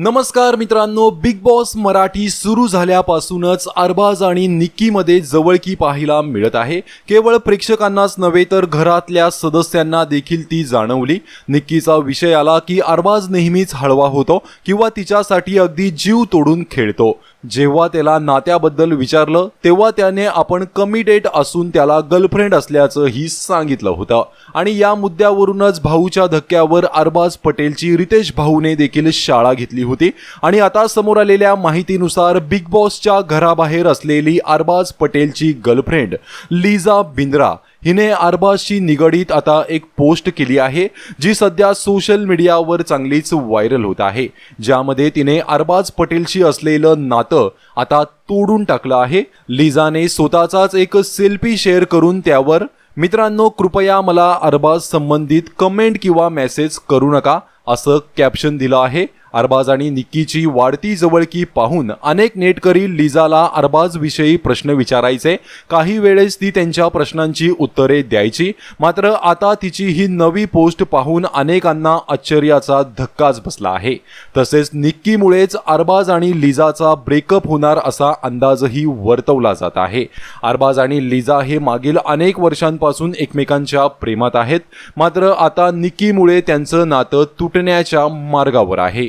नमस्कार मित्रांनो big boss Marathi सुरू झाल्यापासूनच अरबाज आणि निक्कीमध्ये जवळकी पाहायला मिळत आहे. केवळ प्रेक्षकांनाच नव्हे तर घरातल्या सदस्यांना देखील ती जाणवली. निक्कीचा विषय आला की अरबाज नेहमीच हळवा होतो किंवा तिच्यासाठी अगदी जीव तोडून खेळतो. जेव्हा त्याला नात्याबद्दल विचारलं तेव्हा त्याने आपण कमी डेट असून त्याला गर्लफ्रेंड असल्याचंही सांगितलं होतं. आणि या मुद्द्यावरूनच भाऊच्या धक्क्यावर अरबाज पटेलची रितेश भाऊने देखील शाळा घेतली होती. आणि आता समोर आलेल्या माहितीनुसार बिग बॉसच्या घराबाहेर असलेली अरबाज पटेलची गर्लफ्रेंड लिझा बिंद्रा हिने अरबाजशी निगडीत आता एक पोस्ट केली आहे जी सध्या सोशल मीडियावर चांगलीच व्हायरल होत आहे. ज्यामध्ये तिने अरबाज पटेलशी असलेलं नातं आता तोडून टाकलं आहे. लिझाने स्वतःचाच एक सेल्फी शेअर करून त्यावर मित्रांनो कृपया मला अरबाज संबंधित कमेंट किंवा मेसेज करू नका असं कॅप्शन दिलं आहे. अरबाज आणि निक्कीची वाढती जवळकी पाहून अनेक नेटकरी लिजाला अरबाजविषयी प्रश्न विचारायचे. काही वेळेस ती त्यांच्या प्रश्नांची उत्तरे द्यायची. मात्र आता तिची ही नवी पोस्ट पाहून अनेकांना आश्चर्याचा धक्काच बसला आहे. तसेच निक्कीमुळेच अरबाज आणि लिझाचा ब्रेकअप होणार असा अंदाजही वर्तवला जात आहे. अरबाज आणि लिझा हे मागील अनेक वर्षांपासून एकमेकांच्या प्रेमात आहेत. मात्र आता निक्कीमुळे त्यांचं नातं तुटण्याच्या मार्गावर आहे.